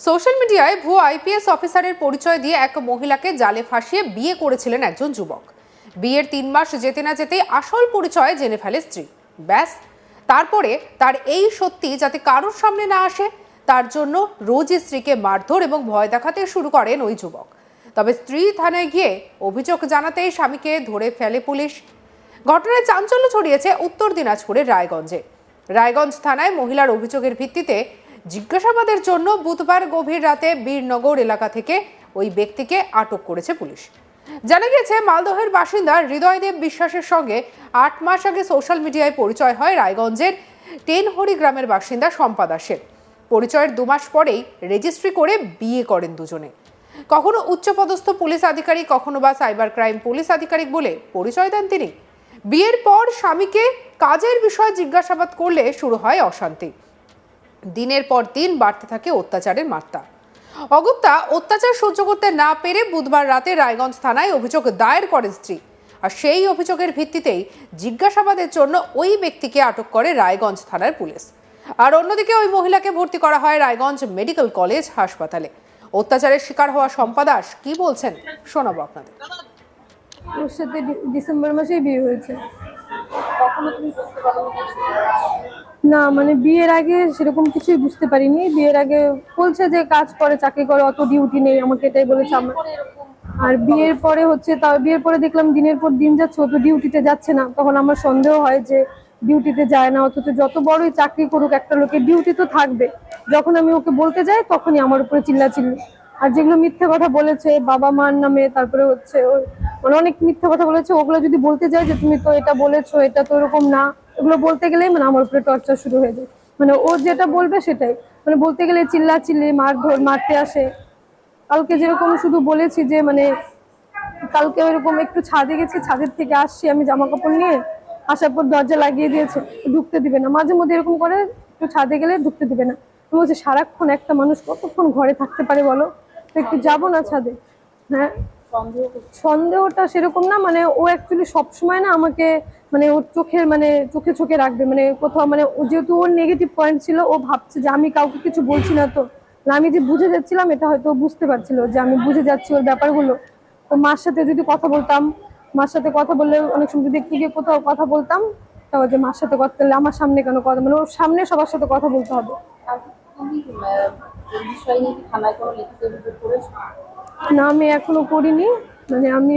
Social মিডিয়ায় ভুয়ো IPS অফিসারের পরিচয় দিয়ে এক মহিলাকে জালে ফাঁসিয়ে বিয়ে করেছিলেন একজন যুবক। বিয়ের তিন মাস যেতে না যেতেই আসল পরিচয় জেনে ফেলে স্ত্রী। ব্যাস, তারপরে তার এই সত্যি যাতে কারোর সামনে না আসে, তার জন্য রোজই স্ত্রীকে মারধর এবং ভয় দেখাতে শুরু করেন ওই যুবক। তবে স্ত্রী থানায় গিয়ে অভিযোগ জানাতেই স্বামীকে ধরে ফেলে পুলিশ। ঘটনায় চাঞ্চল্য ছড়িয়েছে উত্তর দিনাজপুরের রায়গঞ্জে। রায়গঞ্জ থানায় মহিলার অভিযোগের ভিত্তিতে জিজ্ঞাসাবাদের জন্য বুধবার গভীর রাতে বীরনগর এলাকা থেকে ওই ব্যক্তিকে আটক করেছে পুলিশ। জানা গিয়েছে, মালদহের বাসিন্দা হৃদয়দেব বিশ্বাসের সঙ্গে আট মাস আগে সোশ্যাল মিডিয়ায় পরিচয় হয় রায়গঞ্জের টেনহরি গ্রামের বাসিন্দা শম্পা দাসের পরিচয়ের দু মাস পরেই রেজিস্ট্রি করে বিয়ে করেন দুজনে। কখনো উচ্চপদস্থ পুলিশ আধিকারিক, কখনো বা সাইবার ক্রাইম পুলিশ আধিকারিক বলে পরিচয় দেন তিনি। বিয়ের পর স্বামীকে কাজের বিষয়ে জিজ্ঞাসাবাদ করলে শুরু হয় অশান্তি। দিনের পর দিন বাড়তে থাকে অত্যাচারের মাত্রা। অগত্যা অত্যাচার সহ্য করতে না পেরে বুধবার রাতে রায়গঞ্জ থানায় অভিযোগ দায়ের করেন স্ত্রী। আর সেই অভিযোগের ভিত্তিতেই জিজ্ঞাসাবাদের জন্য ওই ব্যক্তিকে আটক করে রায়গঞ্জ থানার পুলিশ। আর অন্যদিকে ওই মহিলাকে ভর্তি করা হয় রায়গঞ্জ মেডিকেল কলেজ হাসপাতালে। অত্যাচারের শিকার হওয়া শম্পা দাস কি বলছেন শোনাবো আপনাদের। ওর সাথে ডিসেম্বর মাসেই বিয়ে হয়েছে। না মানে বিয়ের আগে সেরকম কিছুই বুঝতে পারিনি। বিয়ের আগে বলছে যে কাজ করে চাকরি করে অত ডিউটি নেই আমাকে এটাই বলেছে। আমার আর বিয়ের পরে হচ্ছে তা বিয়ের পরে দেখলাম দিনের পর দিন যাচ্ছে ও তো ডিউটিতে যাচ্ছে না। তখন আমার সন্দেহ হয় যে ডিউটিতে যায় না অথচ যত বড়ই চাকরি করুক একটা লোকের ডিউটি তো থাকবে। যখন আমি ওকে বলতে যাই তখনই আমার উপরে চিল্লাচিল্লি। আর যেগুলো মিথ্যে কথা বলেছে বাবা মার নামে তারপরে হচ্ছে ওর মানে অনেক মিথ্যে কথা বলেছে ওগুলো যদি বলতে যাই যে তুমি তো এটা বলেছ এটা তো এরকম না। এগুলো বলতে গেলেই মানে আমার উপরে টর্চার শুরু হয়ে যায়। মানে ও যেটা বলবে সেটাই। মানে বলতে গেলে চিল্লা চিল্লি মারধর, মারতে আসে। কালকে যেরকম শুধু বলেছি যে মানে কালকে ওইরকম একটু ছাদে গেছি, ছাদের থেকে আসছি আমি জামা কাপড় নিয়ে। আসার পর দরজা লাগিয়ে দিয়েছে, ঢুকতে দিবে না। মাঝে মধ্যে এরকম করে একটু ছাদে গেলে ঢুকতে দিবে না। আমি বলছি, সারাক্ষণ একটা মানুষ কতক্ষণ ঘরে থাকতে পারে বলো? তো একটু যাব না ছাদে। হ্যাঁ? সন্দেহটা সেরকম না মানে ও অ্যাকচুয়ালি সবসময় না আমাকে মানে ওর চোখের মানে চোখে চোখে রাখবে মানে কোথাও মানে যেহেতু ওর নেগেটিভ পয়েন্ট ছিল ও ভাবছে যে আমি কাউকে কিছু বলছি না তো। না আমি যে বুঝে যাচ্ছিলাম এটা হয়তো বুঝতে পারছিল যে আমি বুঝে যাচ্ছি ওর ব্যাপারগুলো। তো মার সাথে যদি কথা বলতাম মার সাথে কথা বললে অনেক সময় একটু গিয়ে কোথাও কথা বলতাম তারপর যে মার সাথে কথা বললে আমার সামনে কেন কথা মানে ওর সামনে সবার সাথে কথা বলতে হবে। না আমি এখনও করিনি মানে আমি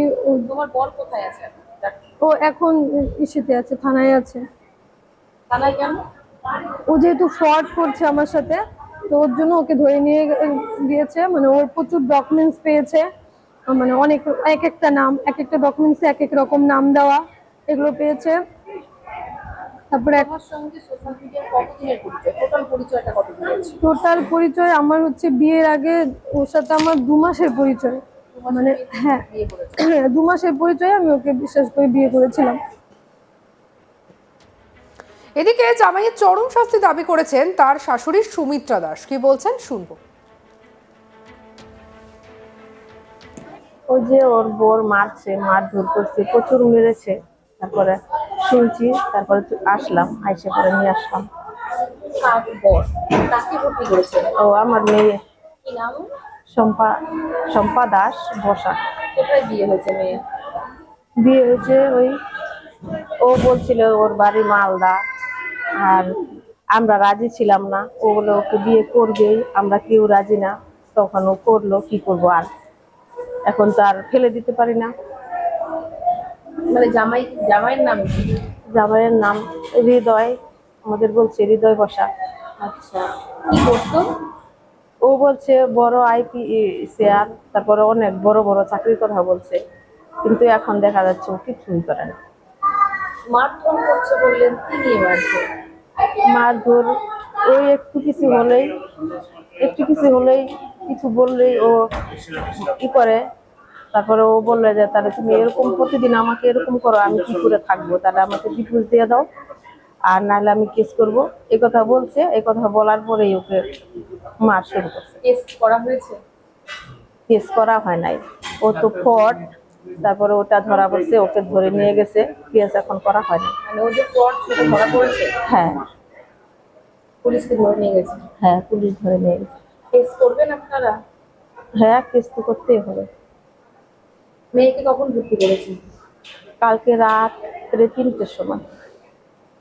তোমার বর কোথায় আছে ও এখন ইসেতে আছে থানায় আছে। থানায় কেন? ও যেহেতু ফ্রড করছে আমার সাথে তো ওর জন্য ওকে ধরে নিয়ে গে- দিয়েছে মানে ওর প্রচুর ডকুমেন্টস পেয়েছে। মানে অনেক এক একটা নাম এক একটা ডকুমেন্টসে এক এক রকম নাম দেওয়া এগুলো পেয়েছে। তারপরে তোমার সঙ্গে সোশ্যাল মিডিয়ার কতদিনের পরিচয়? টোটাল পরিচয়টা কতদিন টোটাল পরিচয় আমার হচ্ছে বিয়ের আগে ওর সাথে আমার দু মাসের পরিচয়। মানে হ্যাঁ। দু মাসের পরিচয়ে আমি ওকে বিশ্বাস করে বিয়ে করেছিলাম। এদিকে জামাইয়ের চরম শাস্তি দাবি করেছেন তার শাশুড়ি সুমিত্রা দাস। কি বলছেন শুনব। ও যে ওর বোর মারছে মারধর করছে প্রচুর মেরেছে। তারপরে শুনছি তারপরে আসলাম আইসে করে নিয়ে আসলাম। ও আমার মেয়ে। শম্পা শম্পা দাস বসা। বিয়ে হয়েছে মেয়ে? বিয়ে হয়েছে ওই ও বলছিল ওর বাড়ি মালদা আর আমরা রাজি ছিলাম না। ও বলে ওকে বিয়ে করবেই আমরা কেউ রাজি না। তখন ও করল কি করব আর? এখন তো আর ফেলে দিতে পারি না। মানে জামাই জামাইয়ের নাম জামাইয়ের নাম হৃদয় আমাদের বলছে হৃদয় বসা। আচ্ছা কি করতো? ও বলছে বড় আইপি শেয়ার তারপরে অনেক বড় বড় চাকরির কথা বলছে। কিন্তু এখন দেখা যাচ্ছে ও কিছুই করে না। মারধর করছে বললেন নিয়ে মারধর? মারধর ওই একটু কিছু হলেই একটু কিছু হলেই কিছু বললেই ও কি করে। তারপরে ও বললে যে তাহলে তুমি এরকম প্রতিদিন আমাকে এরকম করো আমি কি করে থাকব? তাহলে আমাকে ডিভোর্স দিয়ে দাও আর নাহলে আমি কেস করব। এই কথা বলছে এই কথা বলার পরেই ওকে মার শুরু করছে। কেস করা হয়েছে? কেস করা হয় নাই। ও তো ফট তারপরে ওটা ধরা পড়ছে ওকে ধরে নিয়ে গেছে কেস এখন করা হয় না মানে ওদের ফ্রড সেটা ধরা পড়েছে? হ্যাঁ। পুলিশকে ধরে নিয়ে গেছে? হ্যাঁ পুলিশ ধরে নিয়ে গেছে। কেস করবেন আপনারা? হ্যাঁ কেস তো করতেই হবে। মেয়েকে কখন ভর্তি করেছেন? কালকে রাত্রে তিনটের সময়।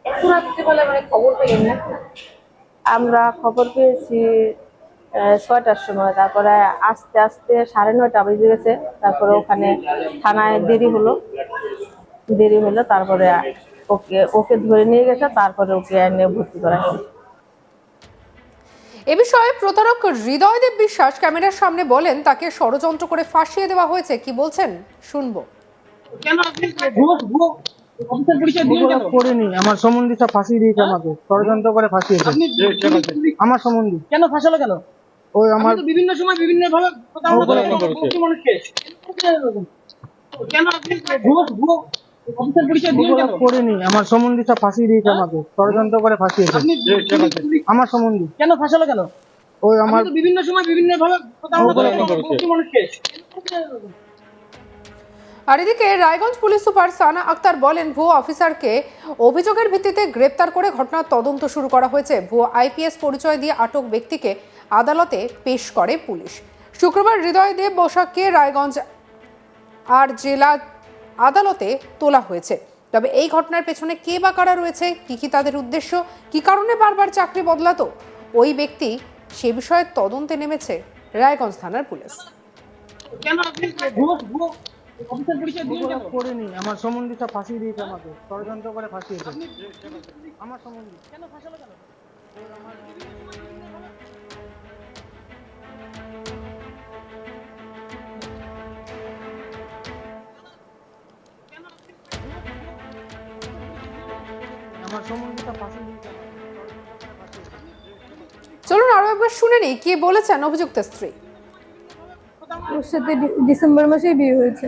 এত রাত্রেবেলা মানে খবর পেলেন না? আমরা খবর পেয়েছি ছয়টার সময়। তারপরে আস্তে আস্তে সাড়ে নয়টা বেজে গেছে। তারপরে ওখানে থানায় দেরি হলো। দেরি হলো তারপরে ওকে ওকে ধরে নিয়ে গেছে তারপরে ওকে এনে ভর্তি করা এ বিষয়ে প্রতারক হৃদয়দেব বিশ্বাস ক্যামেরার সামনে বলেন তাকে ষড়যন্ত্র করে ফাঁসিয়ে দেওয়া হয়েছে। কি বলছেন? শুনব। কেন আপনি ভুয়ো ভুয়ো অফিসার পরিচয় দিলেন কেন করিনি। আমার সম্বন্ধীটা ফাঁসিয়ে দিয়েছে আমাকে। ষড়যন্ত্র করে ফাঁসিয়েছে। আপনি আমার সম্বন্ধী। কেন ফাঁসালো কেন? ওই আমার আমার বিভিন্ন সময় বিভিন্ন ভাবে প্রতারণা করে মানুষকে কেন আপনি ভুয়ো ভুয়ো অফিসার পরিচয় দিলেন কেন করিনি। আমার সম্বন্ধীটা ফাঁসিয়ে দিয়েছে আমাকে। ষড়যন্ত্র করে ফাঁসিয়েছে। আপনি আমার সম্বন্ধী। কেন ফাঁসালো কেন? ওই আমার বিভিন্ন সময় বিভিন্ন ভাবে মানুষকে আর এদিকে রায়গঞ্জ পুলিশ সুপার সানা আক্তার বলেন ভুয়ো অফিসারকে অভিযোগের ভিত্তিতে গ্রেপ্তার করে ঘটনার তদন্ত শুরু করা হয়েছে। ভুয়ো আইপিএস পরিচয় দিয়ে আটক ব্যক্তিকে আদালতে পেশ করে পুলিশ। শুক্রবার হৃদয় দেব বসাককে রায়গঞ্জ আর জেলা আদালতে তোলা হয়েছে। তবে এই ঘটনার পেছনে কে বা কারা রয়েছে কি কি তাদের উদ্দেশ্য কি কারণে বারবার চাকরি বদলাতো ওই ব্যক্তি সে বিষয়ে তদন্তে নেমেছে রায়গঞ্জ থানার পুলিশ। করিনি আমার সম্বন্ধীটা ফাঁসিয়ে দিয়েছে আমাকে ষড়যন্ত্র করে ফাঁসিয়েছে। আমার সম্বন্ধী। কেন ফাঁসালো কেন? চলুন আরও একবার শুনে নিই কি বলেছেন অভিযুক্ত স্ত্রী? ওর সাথে ডিসেম্বর মাসেই বিয়ে হয়েছে।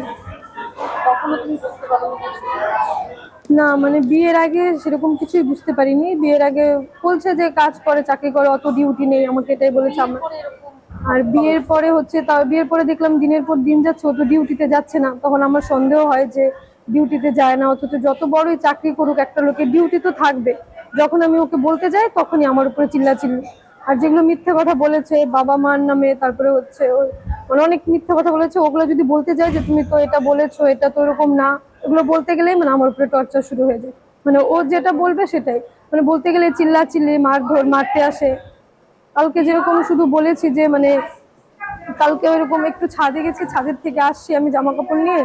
না মানে বিয়ের আগে সেরকম কিছুই বুঝতে পারিনি। বিয়ের আগে বলছে যে কাজ করে চাকরি করে অত ডিউটি নেই আমাকে এটাই বলেছে। আমার আর বিয়ের পরে হচ্ছে তা বিয়ের পরে দেখলাম দিনের পর দিন যাচ্ছে ও তো ডিউটিতে যাচ্ছে না। তখন আমার সন্দেহ হয় যে ডিউটিতে যায় না, অথচ যত বড়ই চাকরি করুক, একটা লোকের ডিউটি তো থাকবে। যখন আমি ওকে বলতে যাই, তখনই আমার উপরে চিল্লাচিল্লি। আর যেগুলো মিথ্যে কথা বলেছে, বাবা মার নামে, তারপরে হচ্ছে মানে অনেক মিথ্যে কথা বলেছে, ওগুলো যদি বলতে যাই যে, তুমি তো এটা বলেছ, এটা তো এরকম না, এগুলো বলতে গেলেই মানে আমার উপরে টর্চার শুরু হয়ে যায়। মানে ও যেটা বলবে সেটাই। মানে বলতে গেলে চিল্লা চিল্লি মারধর, মারতে আসে। কালকে যেরকম শুধু বলেছি যে মানে কালকে ওইরকম একটু ছাদে গেছি, ছাদের থেকে আসছি আমি জামা কাপড় নিয়ে।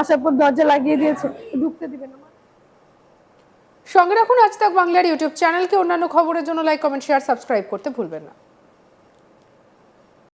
আসার পর দরজা লাগিয়ে দিয়েছে, ঢুকতে দিবে না সঙ্গে রাখুন আজ তাক বাংলার ইউটিউব চ্যানেলকে। অন্যান্য খবরের জন্য লাইক কমেন্ট শেয়ার সাবস্ক্রাইব করতে ভুলবেন না।